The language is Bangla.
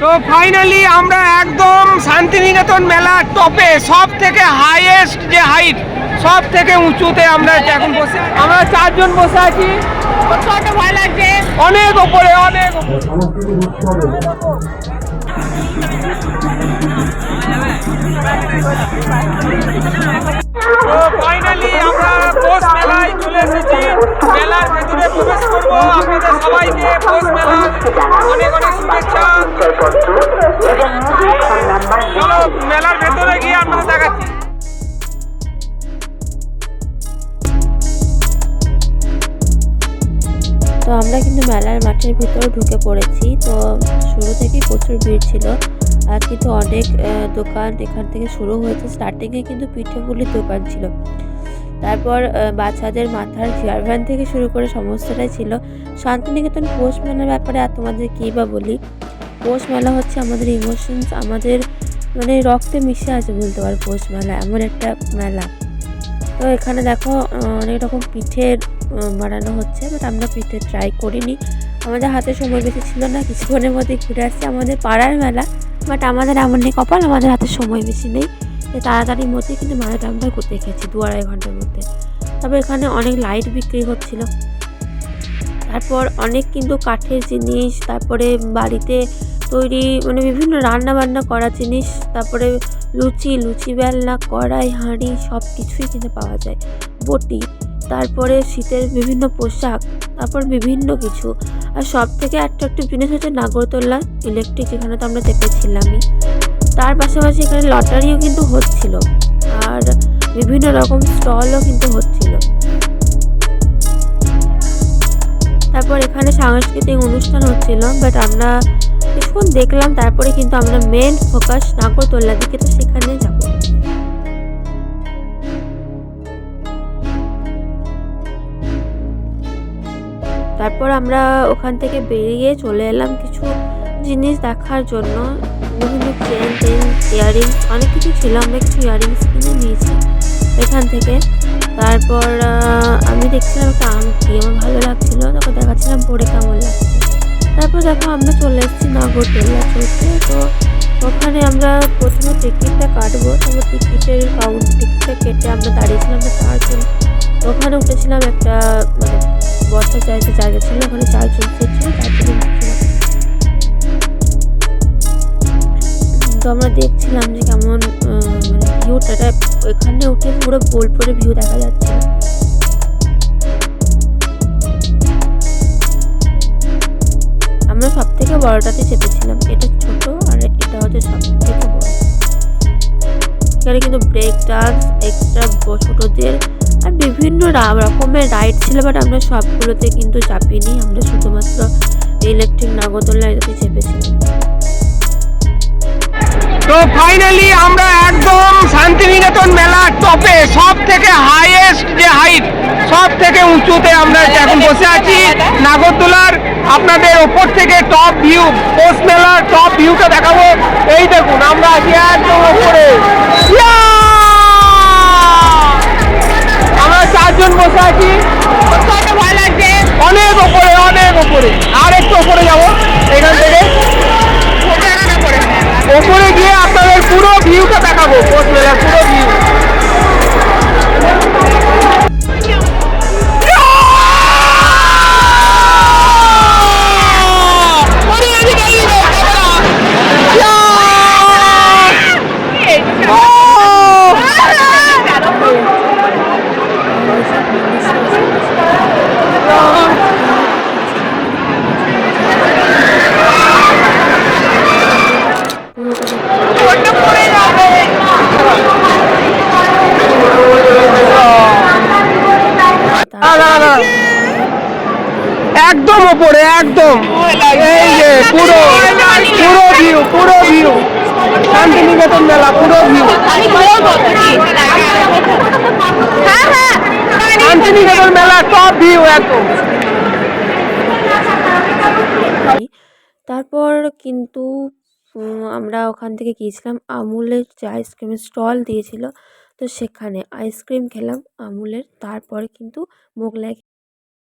তো ফাইনালি আমরা একদম শান্তিনিকেতন মেলার টপে সব থেকে হাইয়েস্ট যে হাইট সব থেকে উঁচুতে আমরা এখন বসে আমরা চারজন বসে আছি। ভয় লাগছে অনেক ওপরে। অনেক ফাইনালি আমরা মেলায় চলে এসেছি। ভেতরে গিয়ে আপনাদের দেখাচ্ছি। তো আমরা কিন্তু মেলার মাঠের ভিতরে ঢুকে পড়েছি। তো শুরু থেকেই প্রচুর ভিড় ছিল। আর কিন্তু অনেক দোকান এখান থেকে শুরু হয়েছে। স্টার্টিংয়ে কিন্তু পিঠেপুলির দোকান ছিল। তারপর বাচ্চাদের মাথার চেয়ার ভ্যান থেকে শুরু করে সমস্তটাই ছিল। শান্তিনিকেতন পৌষ মেলার ব্যাপারে আর তোমাদের কী বা বলি? পৌষ মেলা হচ্ছে আমাদের ইমোশনস আমাদের মানে রক্তে মিশে আছে বলতে পারো, পৌষ মেলা, এমন একটা মেলা। তো এখানে দেখো অনেক রকম পিঠের বানানো হচ্ছে বাট আমরা পিঠে ট্রাই করিনি। আমাদের হাতে সময় বেশি ছিল না, কিছুক্ষণের মধ্যে ঘুরে আসছে। আমাদের পাড়ার মেলা বাট আমাদের এমন নেই কপাল, আমাদের হাতে সময় বেশি নেই। তাড়াতাড়ির মধ্যে কিন্তু মেলাটা আমরা ঘুরতে খেয়েছি দু আড়াই ঘণ্টার মধ্যে। তারপর এখানে অনেক লাইট বিক্রি হচ্ছিল। তারপর অনেক কিন্তু কাঠের জিনিস, তারপরে বাড়িতে তৈরি মানে বিভিন্ন রান্না বান্না করা জিনিস, তারপরে লুচি লুচি বেলনা, কড়াই, হাঁড়ি সব কিছুই কিন্তু পাওয়া যায়। বটি, তারপরে শীতের বিভিন্ন পোশাক, তারপর বিভিন্ন কিছু। আর সব থেকে অ্যাট্রাকটিভ জিনিস হচ্ছে নাগরদোল্লা ইলেকট্রিক যেখানে তো আমরা চেপেছিলামই তার পাশাপাশি এখানে লটারিও কিন্তু হচ্ছিল, আর বিভিন্ন রকম স্টলও কিন্তু হচ্ছিল। তারপর এখানে সাংস্কৃতিক অনুষ্ঠান হচ্ছিল বাট আমরা কিছুক্ষণ দেখলাম, তারপরে কিন্তু আমরা মেন ফোকাস নাগরদোল্লার দিকে, তো সেখানে যাব। তারপর আমরা ওখান থেকে বেরিয়ে চলে এলাম কিছু জিনিস দেখার জন্য। বিভিন্ন চেন টেন ইয়ারিংস অনেক কিছু ছিল, আমরা কিছু ইয়ারিংস কিনে নিয়েছি এখান থেকে। তারপর আমি দেখছিলাম একটা আংটি, আমার ভালো লাগছিল তখন দেখাচ্ছিলাম পরে কেমন দেখো, আমরা চলে এসেছি নাগরদোল্লা চলতে তো ওখানে আমরা প্রথমে টিকিটটা কাটবো। তারপর টিকিটের কাউন্ট টিকিটটা কেটে আমরা দাঁড়িয়েছিলাম আমরা চারজন ওখানে উঠেছিলাম একটা মানে বসার জায়গা জায়গা ছিল। ওখানে চারজন ছিল চারজন তো আমরা দেখছিলাম যে কেমন মানে ভিউটা ওইখানে উঠে পুরো বোলপুরের ভিউ দেখা যাচ্ছে। বড়টাতে চেপেছিলাম। এটা ছোট আর এটা হচ্ছে সব থেকে বড়। এখানে কিন্তু ব্রেক ডান্স এক্সট্রা ছোটদের আর বিভিন্ন রকমের রাইড ছিল বাট আমরা সবগুলোতে কিন্তু চাপিনি। আমরা শুধুমাত্র ইলেকট্রিক নাগরদোল্লা এটাতে চেপেছিলাম। তো ফাইনালি আমরা একদম শান্তিনিকেতন মেলার টপে সব থেকে সব থেকে উঁচুতে আমরা এখন বসে আছি। নাগরদোলার আপনাদের ওপর থেকে টপ ভিউ পোস্ট মেলার টপ ভিউটা দেখাবো। এই দেখুন, আমরা আছি একদম ওপরে। আমরা চারজন বসে আছি। একদম ওপরে, একদম। এই যে, পুরো পুরো ভিউ পুরো ভিউ শান্তিনিকেতন মেলা, পুরো ভিউ শান্তিনিকেতন মেলা টপ ভিউ তারপর কিন্তু আমরা ওখান থেকে গিয়েছিলাম। আমুলের যে আইসক্রিমের স্টল দিয়েছিল, তো সেখানে আইসক্রিম খেলাম আমুলের। তারপরে কিন্তু মোগলাই